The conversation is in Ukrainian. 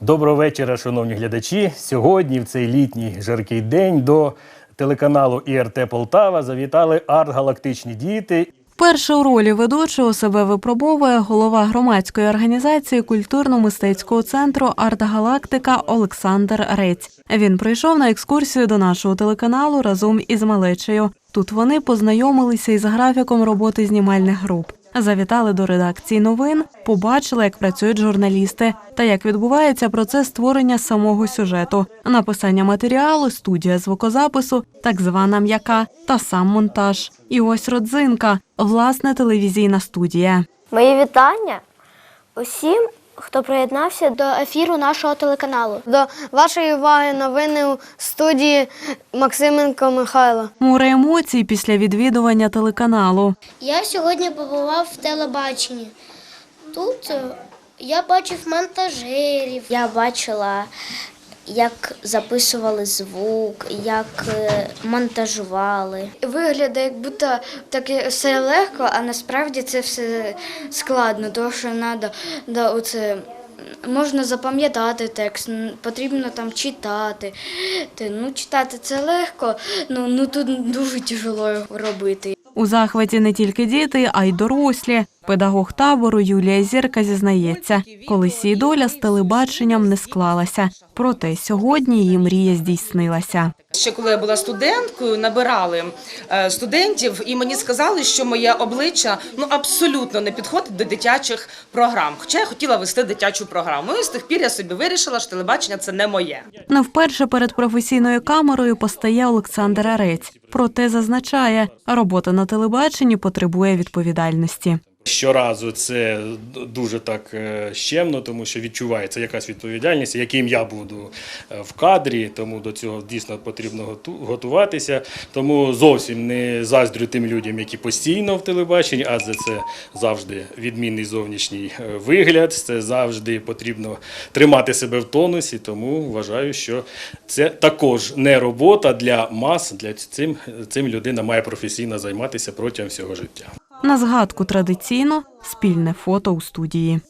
Доброго вечора, шановні глядачі. Сьогодні, в цей літній жаркий день, до телеканалу ІРТ Полтава завітали арт-галактичні діти. Вперше у ролі ведучого себе випробовує голова громадської організації культурно-мистецького центру «Арт-Галактика» Олександр Рець. Він прийшов на екскурсію до нашого телеканалу разом із малечею. Тут вони познайомилися із графіком роботи знімальних груп. Завітали до редакції новин, побачили, як працюють журналісти та як відбувається процес створення самого сюжету, написання матеріалу, студія звукозапису, так звана м'яка та сам монтаж. І ось родзинка, власне, телевізійна студія. Мої вітання усім, хто приєднався до ефіру нашого телеканалу. До вашої уваги новини у студії Максименко Михайло. Море емоцій після відвідування телеканалу. Я сьогодні побував в телебаченні. Тут е, я бачив монтажерів. Я бачила, як записували звук, як е, монтажували. Виглядає, як будто таке все легко, а насправді це все складно, тому що треба да, оце, можна запам'ятати текст, потрібно там читати. Ну, читати це легко, ну, ну тут дуже тяжело робити. У захваті не тільки діти, а й дорослі. Педагог табору Юлія Зірка зізнається, колись її доля з телебаченням не склалася. Проте сьогодні її мрія здійснилася. Ще коли я була студенткою, набирали е, студентів, і мені сказали, що моє обличчя ну абсолютно не підходить до дитячих програм. Хоча я хотіла вести дитячу програму. І з тих пір я собі вирішила, що телебачення це не моє. Не вперше перед професійною камерою постає Олександр Арець. Проте зазначає, робота на телебаченні потребує відповідальності. Щоразу це дуже так е, щемно, тому що відчувається якась відповідальність, яким я буду е, в кадрі, тому до цього дійсно потрібно готуватися. Тому зовсім не заздрю тим людям, які постійно в телебаченні, адже це завжди відмінний зовнішній е, вигляд, це завжди потрібно тримати себе в тонусі. Тому вважаю, що це також не робота для мас. Для цим, цим людина має професійно займатися протягом всього життя. На згадку традиційно спільне фото у студії.